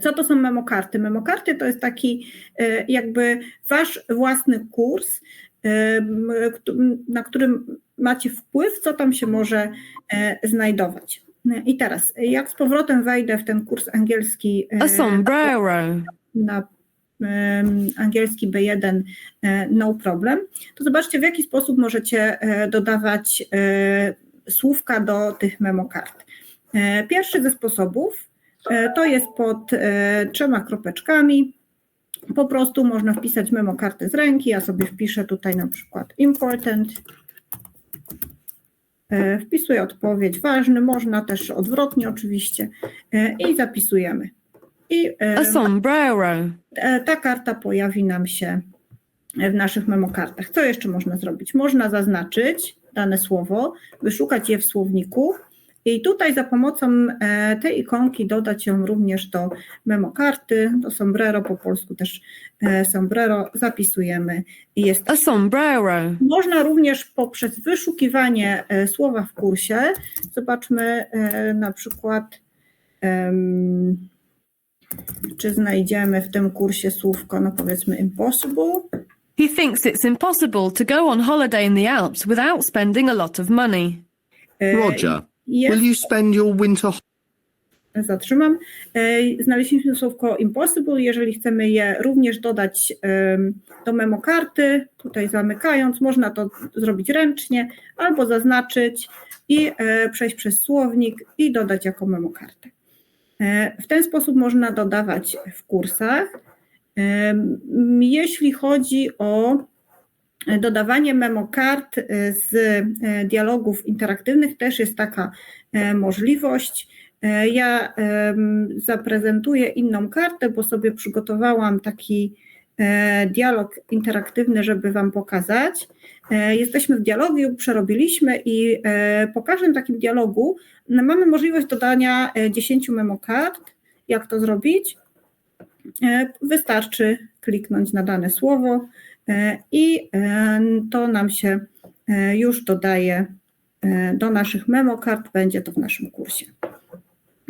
Co to są memokarty? Memokarty to jest taki e, jakby wasz własny kurs, e, na którym macie wpływ, co tam się może e, znajdować. I teraz, jak z powrotem wejdę w ten kurs angielski A sombrero. na angielski B1 e, no problem, to zobaczcie w jaki sposób możecie dodawać słówka do tych memokart. Pierwszy ze sposobów to jest pod e, trzema kropeczkami. Po prostu można wpisać memokarty z ręki. Ja sobie wpiszę tutaj na przykład important. E, Wpisuję odpowiedź ważny, można też odwrotnie oczywiście e, i zapisujemy. I e, A sombrero. e, ta karta pojawi nam się w naszych memokartach. Co jeszcze można zrobić? Można zaznaczyć dane słowo, wyszukać je w słowniku i tutaj za pomocą e, tej ikonki dodać ją również do memokarty, do sombrero, po polsku też e, sombrero, zapisujemy i jest A sombrero. można również poprzez wyszukiwanie e, słowa w kursie, zobaczmy na przykład, czy znajdziemy w tym kursie słówko, no powiedzmy impossible. He thinks it's impossible to go on holiday in the Alps without spending a lot of money. Roger, will you spend your winter zatrzymam. E, Znaleźliśmy słówko impossible, jeżeli chcemy je również dodać do memokarty, tutaj zamykając, można to zrobić ręcznie albo zaznaczyć i e, przejść przez słownik i dodać jako memokartę. E, W ten sposób można dodawać w kursach. Jeśli chodzi o dodawanie memokart e, z e, dialogów interaktywnych, też jest taka e, możliwość. Ja zaprezentuję inną kartę, bo sobie przygotowałam taki dialog interaktywny, żeby Wam pokazać. Jesteśmy w dialogu, przerobiliśmy i po każdym takim dialogu mamy możliwość dodania e, 10 memokart. Jak to zrobić? Wystarczy kliknąć na dane słowo i e, to nam się e, już dodaje e, do naszych memokart, będzie to w naszym kursie.